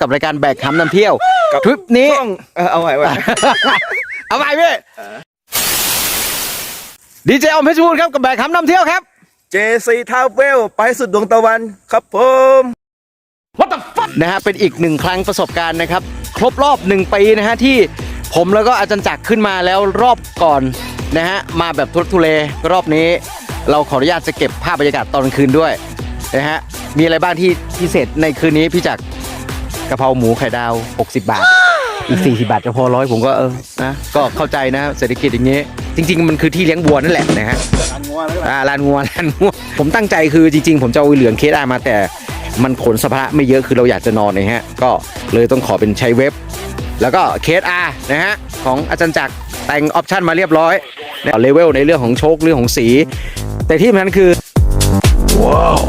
กับรายการแบกคำนำเที่ยวทริปนี้ ต้องเออเอาไว้ไว้ เอาไปพี่ดีเจออมเพชรบูรณ์ครับกับแบกคำนำเที่ยวครับเจซีทาวเวลไปสุดดวงตะวันครับผม What the fuck นะฮะเป็นอีกหนึ่งครั้งประสบการณ์นะครับ ครบรอบหนึ่งปีนะฮะที่ผมแล้วก็อาจารย์จักรขึ้นมาแล้วรอบก่อนนะฮะมาแบบทุรกทุเลรอบนี้ เราขออนุญาตจะเก็บภาพบรรยากาศตอนกลางคืนด้วยนะฮะมีอะไรบ้างที่พิเศษในคืนนี้พี่จักร กะเพราหมูไข่ดาว 60 บาท อีก 40 บาทจะพอร้อยผมก็เออนะก็เข้าใจนะเศรษฐกิจอย่างนี้จริง ๆ มันคือที่เลี้ยงวัวนั่นแหละนะฮะอันงัวแล้วอ่าลานงัวลานงัวผมตั้งใจคือจริง ๆ ผมจะเอาเหลืองเคสอามาแต่มันขนสภาระไม่เยอะคือเราอยากจะนอนนะฮะ ก็เลยต้องขอเป็นใช้เว็บ แล้วก็เคสอานะฮะ ของอาจารย์จักรแต่งออปชันมาเรียบร้อยเลเวลในเรื่องของโชคเรื่องของสี แต่ที่สำคัญคือว้าว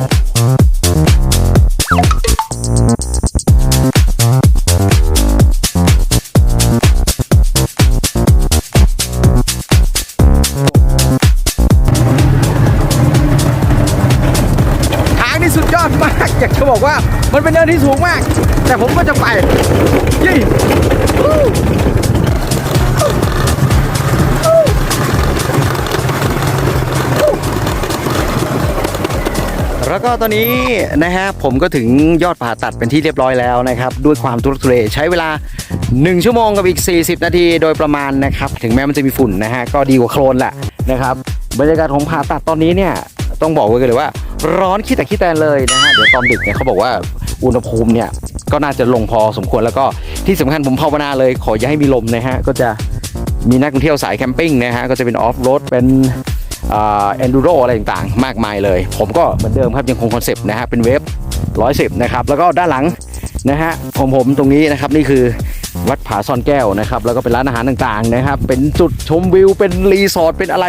กอยากจะบอกว่ามันเป็นเนินที่สูงมาก แต่ผมก็จะไปยี่แล้วก็ตอนนี้นะฮะผมก็ถึงยอดผ่าตัดเป็นที่เรียบร้อยแล้วนะครับ ด้วยความทุรทุเลใช้เวลา 1 ชั่วโมงกับอีก 40 นาทีโดยประมาณนะครับ ถึงแม้มันจะมีฝุ่นนะฮะก็ดีกว่าโคลนแหละนะครับบรรยากาศของผ่าตัดตอนนี้เนี่ย ต้องบอกไว้กันเลยว่า ร้อนขี้แต่ขี้แตนเลยนะฮะเดี๋ยวตอนดึกเนี่ยเขาบอกว่าอุณหภูมิเนี่ยก็น่าจะลงพอสมควรแล้วก็ที่สำคัญผมภาวนาเลย ขออย่าให้มีลมนะฮะก็จะมีนักท่องเที่ยวสายแคมปิ้งนะฮะก็จะเป็นออฟโรดเป็นอ่าเอนดูโรอะไรต่างๆ มากมายเลย ผมก็เหมือนเดิมครับยังคงคอนเซปต์นะฮะเป็นเวฟ110 นะครับ แล้วก็ด้านหลังนะฮะของผมตรงนี้นะครับ นี่คือ วัดผาซ่อนแก้วนะครับ แล้วก็เป็นร้านอาหารต่างๆนะครับ เป็นจุดชมวิว เป็นรีสอร์ท เป็นอะไร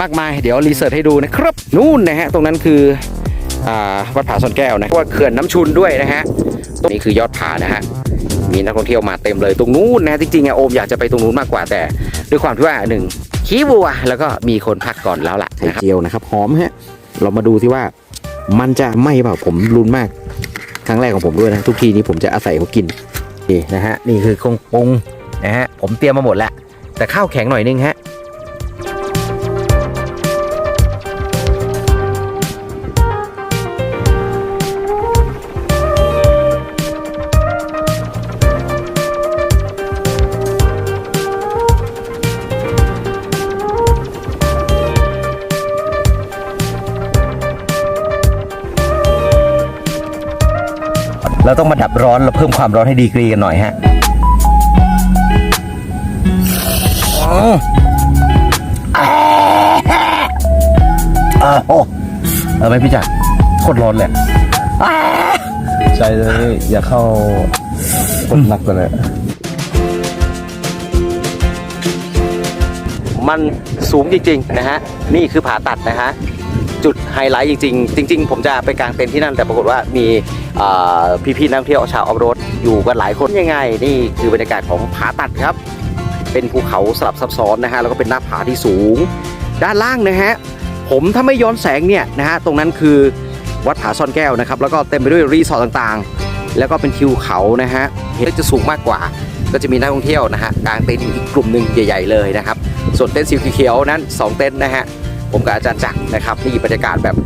มากมาย เดี๋ยวรีเสิร์ชให้ดูนะครับ นู่นนะฮะ ตรงนั้นคืออวัดผาซ่อนแก้วนะว่าเขื่อนน้ำชุนด้วยนะฮะ ตรงนี้คือยอดผานะฮะ มีนักท่องเที่ยวมาเต็มเลย ตรงนู้นนะ จริงๆอะโอมอยากจะไปตรงนู้นมากกว่าแต่ ด้วยความที่ว่าหนึ่งขี้วัว แล้วก็มีคนพักก่อนแล้วล่ะนะครับเจียวนะครับ หอมฮะ เรามาดูที่ว่ามันจะไหมเปล่าผมรุนมาก ครั้งแรกของผมด้วยนะ ทุกทีนี้ผมจะอาศัยเขากิน นี่นะฮะนี่คือคงปรุงนะฮะผมเตรียมมาหมดแล้วแต่ข้าวแข็งหน่อยนึงฮะ เราต้องมาดับร้อนเราเพิ่มความร้อนให้ดีกรีกันหน่อยฮะอืมอ่าโอ้เออไหมพี่จักรโคตรร้อนเลยใจเลยอย่าเข้าคนหนักกว่าเลยมันสูงจริงๆนะฮะ นี่คือผ่าตัดนะฮะ จุดไฮไลท์จริงๆ จริง ๆ ผมจะไปกางเต็นท์ที่นั่นแต่ปรากฏว่ามีพี่ๆนักท่องเที่ยวชาวออฟโรดอยู่กันหลายคนยังไงนี่คือบรรยากาศของผาตัดครับ เป็นภูเขาสลับซับซ้อนนะฮะแล้วก็เป็นหน้าผาที่สูง ด้านล่างนะฮะผมถ้าไม่ย้อนแสงเนี่ยนะฮะตรงนั้นคือวัดผาซ่อนแก้วนะครับแล้วก็เต็มไปด้วยรีสอร์ทต่างๆ แล้วก็เป็นทิวเขานะฮะเห็นจะสูงมากกว่า ก็จะมีนักท่องเที่ยวนะฮะกางเต็นท์อีกกลุ่มหนึ่งใหญ่ ๆเลยนะครับส่วนเต็นท์สีเขียวนั้น 2 เต็นท์นะฮะ ผมกับอาจารย์จักรนะครับนี่บรรยากาศแบบ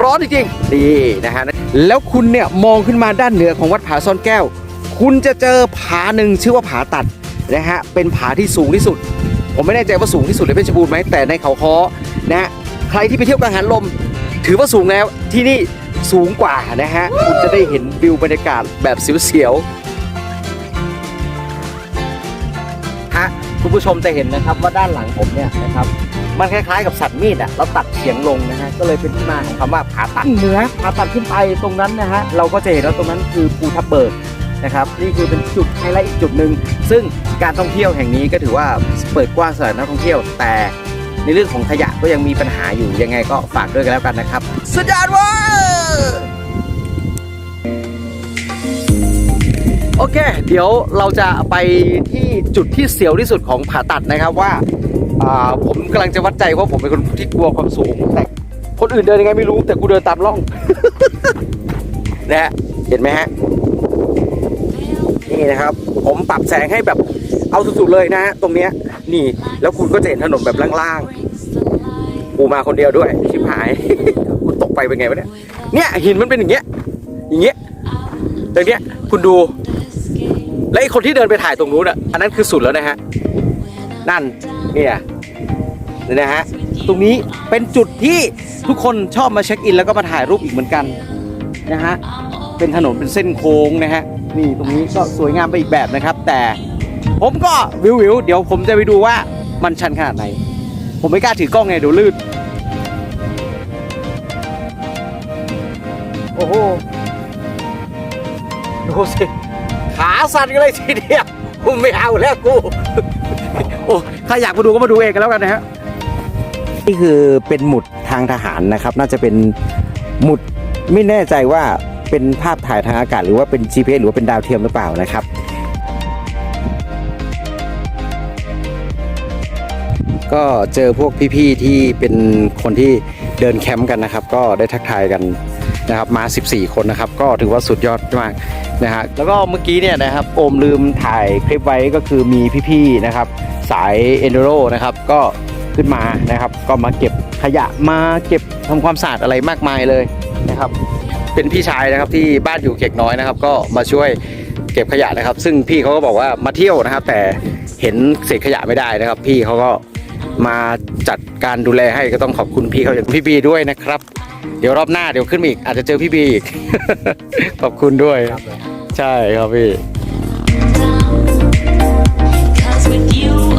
ร้อนจริงๆนี่นะฮะแล้วคุณเนี่ยมองขึ้นมาด้านเหนือของวัดผาซ่อนแก้ว คุณจะเจอผาหนึ่งชื่อว่าผาตัดนะฮะเป็นผาที่สูงที่สุด ผมไม่แน่ใจว่าสูงที่สุดในเพชรบูรณ์ไหมแต่ในเขาค้อนะฮะใครที่ไปเที่ยวกังหันลม ถือว่าสูงแล้วที่นี่สูงกว่านะฮะคุณจะได้เห็นวิวบรรยากาศแบบเสียวๆฮะคุณผู้ชมจะเห็นนะครับว่าด้านหลังผมเนี่ยนะครับ มันคล้ายๆกับสัตว์มีดอะเราตัดเฉียงลงนะฮะก็เลยเป็นที่มาของคำว่าผาตัดเหนือผาตัดขึ้นไปตรงนั้นนะฮะเราก็จะเห็นว่าตรงนั้นคือภูทับเบิกนะครับนี่คือเป็นจุดไฮไลท์อีกจุดหนึ่งซึ่งการท่องเที่ยวแห่งนี้ก็ถือว่าเปิดกว้างสำหรับนักท่องเที่ยว แต่ในเรื่องของขยะก็ยังมีปัญหาอยู่ยังไงก็ฝากด้วยกันแล้วกันนะครับสุดยอดเว้ยโอเค เดี๋ยวเราจะไปที่จุดที่เสียวที่สุดของผ่าตัดนะครับว่าอ่าผม กำลังจะวัดใจว่าผมเป็นคนที่กลัวความสูงแต่คนอื่นเดินยังไงไม่รู้แต่กูเดินตามร่อง นะฮะเห็นไหมฮะนี่นะครับ ผมปรับแสงให้แบบเอาสุดๆเลยนะฮะตรงเนี้ย นี่แล้วคุณก็จะเห็นถนนแบบล่างๆกูมาคนเดียวด้วยชิบหายกูตกไปเป็นไงวะเนี่ยเนี่ยหินมันเป็นอย่างเงี้ยอย่างเงี้ยตรงเนี้ยคุณดู และไอคนที่เดินไปถ่ายตรงนู้นอะอันนั้นคือสุดแล้วนะฮะนั่นเนี่ย นี่นะฮะตรงนี้เป็นจุดที่ทุกคนชอบมาเช็คอิน แล้วก็มาถ่ายรูปอีกเหมือนกันนะฮะเป็นถนนเป็นเส้นโค้งนะฮะนี่ตรงนี้ก็สวยงามไปอีกแบบนะครับ แต่ผมก็วิววิวๆเดี๋ยวผมจะไปดูว่ามันชันขนาดไหน ผมไม่กล้าถือกล้องไงเดี๋ยวลื่นโอ้โหดูสิขาสั่นกันเลยทีเดียวกูไม่เอาแล้วกูโอ้ถ้าอยากมาดูก็มาดูเองกันแล้วกันนะฮะ นี่คือเป็นหมุดทางทหารนะครับ น่าจะเป็นหมุดไม่แน่ใจว่าเป็นภาพถ่ายทางอากาศ หรือว่าเป็น GPS หรือว่าเป็นดาวเทียมหรือเปล่านะครับก็เจอพวกพี่ๆที่เป็นคนที่เดินแคมป์กันนะครับ ก็ได้ทักทายกันนะครับมา 14 คนนะครับ ก็ถือว่าสุดยอดมากนะฮะแล้วก็เมื่อกี้เนี่ยนะครับโอมลืมถ่ายคลิปไว้ก็คือมีพี่ๆนะครับ สายเอนดูโรนะครับ ก็ ขึ้นมานะครับ ก็มาเก็บขยะมาเก็บทำความสะอาดอะไรมากมายเลยนะครับ เป็นพี่ชายนะครับที่บ้านอยู่เขกน้อยนะครับ ก็มาช่วยเก็บขยะนะครับ ซึ่งพี่เขาก็บอกว่ามาเที่ยวนะครับ แต่เห็นเศษขยะไม่ได้นะครับ พี่เขาก็มาจัดการดูแลให้ก็ต้องขอบคุณพี่เขาอย่างพี่บีด้วยนะครับ เดี๋ยวรอบหน้าเดี๋ยวขึ้นมาอีก อาจจะเจอพี่บีอีกขอบคุณด้วย ใช่ครับพี่ Cause with you